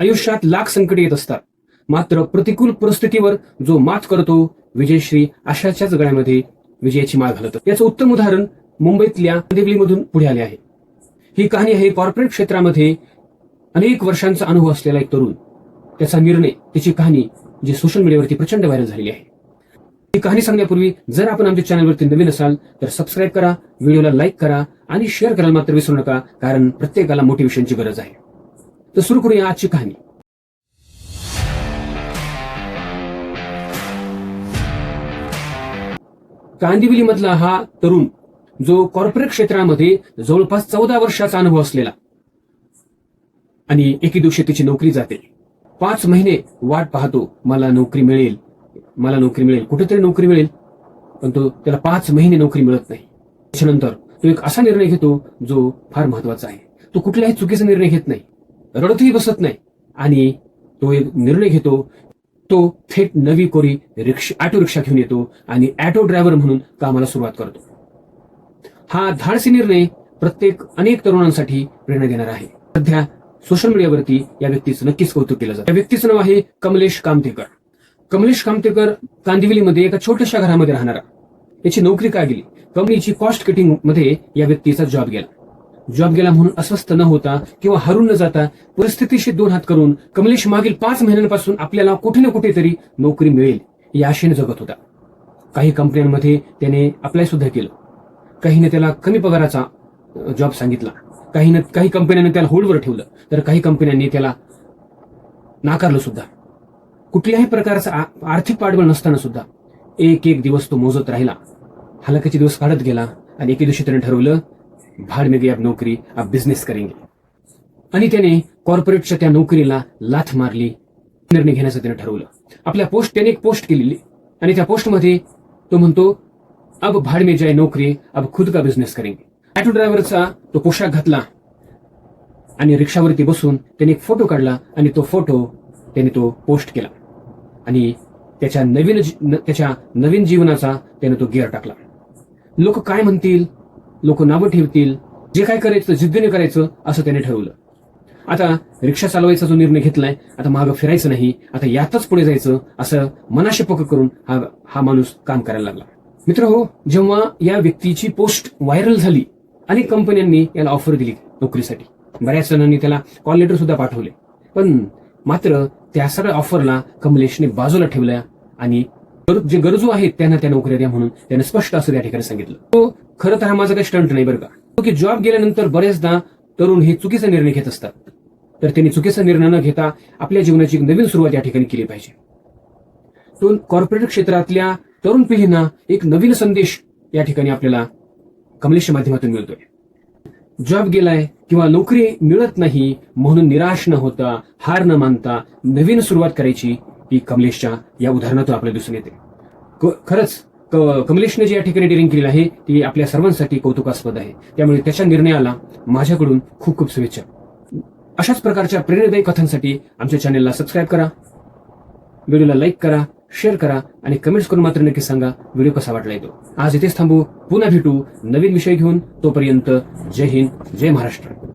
आयुष्यात लाख संकट येत असतात. मात्र प्रतिकूल परिस्थितीवर जो मात करतो विजयश्री अशाच्याच गळ्यामध्ये विजयाची माळ घालत. याचं उत्तम उदाहरण मुंबईतल्या देवलीमधून पुढे आले आहे. ही कहाणी आहे कॉर्पोरेट क्षेत्रामध्ये अनेक वर्षांचा अनुभव असलेला एक तरुण. त्याचा निर्णय त्याची कहाणी जी सोशल मीडियावरती प्रचंड व्हायरल झालेली आहे. ही कहाणी सांगण्यापूर्वी जर आपण आमच्या चॅनलवरती नवीन असाल तर सबस्क्राईब करा व्हिडिओला लाईक करा आणि शेअर करायला मात्र विसरू नका कारण प्रत्येकाला मोटिवेशनची गरज आहे. तर सुरू करूया आजची कहाणी. कांदिवली मधला हा तरुण जो कॉर्पोरेट क्षेत्रामध्ये जवळपास चौदा वर्षाचा अनुभव असलेला आणि एके दिवशी त्याची नोकरी जाते. पाच महिने वाट पाहतो मला नोकरी मिळेल मला नोकरी मिळेल कुठेतरी नोकरी मिळेल पण तो त्याला पाच महिने नोकरी मिळत नाही. त्याच्यानंतर तो एक असा निर्णय घेतो जो फार महत्त्वाचा आहे. तो कुठल्याही चुकीचा निर्णय घेत नाही. रडतही बसत नाही. आणि तो एक निर्णय घेतो तो थेट नवी कोरी रिक्षा ऑटो रिक्षा घेऊन येतो आणि ऑटो ड्रायव्हर म्हणून कामाला सुरुवात करतो. हा धाडसी निर्णय प्रत्येक अनेक तरुणांसाठी प्रेरणा देणार आहे. सध्या सोशल मीडियावरती या व्यक्तीचं नक्कीच कौतुक केलं जातं. या व्यक्तीचं नाव आहे कमलेश कामतेकर. कमलेश कामतेकर कांदिवलीमध्ये एका छोट्याशा घरामध्ये राहणारा. याची नोकरी काय गेली? कंपनीची कॉस्ट कटिंगमध्ये या व्यक्तीचा जॉब गेला. जॉब गेला म्हणून अस्वस्थ न होता किंवा हरून न जाता परिस्थितीशी दोन हात करून कमलेश मागील पाच महिन्यांपासून आपल्याला कुठे ना कुठेतरी नोकरी मिळेल या आशेने जगत होता. काही कंपन्यांमध्ये त्याने अप्लाय सुद्धा केलं. काहीने त्याला कमी पगाराचा जॉब सांगितला. काही काही कंपन्यांनी त्याला होल्डवर ठेवलं. तर काही कंपन्यांनी त्याला नाकारलं सुद्धा. कुठल्याही प्रकारचा आर्थिक पाठबळ नसताना सुद्धा एक एक दिवस तो मोजत राहिला. हलकाचे दिवस काढत गेला आणि एके दिवशी त्याने ठरवलं भाड में गई अब नोकरी अब बिझनेस करेंगे। आणि त्याने कॉर्पोरेटच्या त्या नोकरीला लाथ मारली निर्णय घेण्याचं त्याने ठरवलं. आपल्या पोस्ट त्याने एक पोस्ट केलेली. आणि त्या पोस्टमध्ये तो म्हणतो अब भाड में जाय नोकरी अब खुद का बिझनेस करेंगे. ऑटो ड्रायव्हरचा तो पोशाख घातला. आणि रिक्षावरती बसून त्याने एक फोटो काढला आणि तो फोटो त्याने तो पोस्ट केला. आणि त्याच्या नवीन त्याच्या नवीन जीवनाचा त्याने तो गिअर टाकला. लोक काय म्हणतील? लोक नावं ठेवतील जे काय करायचं जिद्दीने करायचं असं त्याने ठरवलं. आता रिक्षा चालवायचा जो निर्णय घेतलाय आता मागं फिरायचं नाही आता यातच पुढे जायचं असं मनाशी पक्क करून हा हा माणूस काम करायला लागला. मित्र हो जेव्हा या व्यक्तीची पोस्ट व्हायरल झाली अनेक कंपन्यांनी याला ऑफर दिली नोकरीसाठी. बऱ्याच जणांनी त्याला कॉल लेटर सुद्धा पाठवले. पण मात्र त्या सगळ्या ऑफरला कमलेशने बाजूला ठेवल्या आणि जे गरजू आहेत त्यांना त्या नोकऱ्या द्या म्हणून त्याने स्पष्ट असं त्या ठिकाणी सांगितलं. तो खरं तर हा माझा काही स्टंट नाही बरं का. की जॉब गेल्यानंतर बरेचदा तरुण हे चुकीचा निर्णय घेत असतात. तर त्यांनी चुकीचा निर्णय न घेता आपल्या जीवनाची एक नवीन सुरुवात या ठिकाणी केली पाहिजे. तो कॉर्पोरेट क्षेत्रातल्या तरुण पिढींना एक नवीन संदेश या ठिकाणी आपल्याला कमलेशच्या माध्यमातून मिळतोय. जॉब गेलाय किंवा नोकरी मिळत नाही म्हणून निराश न होता हार न मानता नवीन सुरुवात करायची ही कमलेशच्या या उदाहरणातून आपल्याला दिसून येते. खरंच कमलेशनं जी या ठिकाणी डिरिंग केली आहे ती आपल्या सर्वांसाठी कौतुकास्पद आहे. त्यामुळे त्याच्या निर्णयाला माझ्याकडून खूप खूप शुभेच्छा. अशाच प्रकारच्या प्रेरणादायी कथांसाठी आमच्या चॅनेलला सबस्क्राईब करा व्हिडिओला लाईक करा शेअर करा आणि कमेंट्स करून मात्र नक्की सांगा व्हिडिओ कसा वाटला येतो. आज इथेच थांबू पुन्हा भेटू नवीन विषय घेऊन तोपर्यंत जय हिंद जय महाराष्ट्र.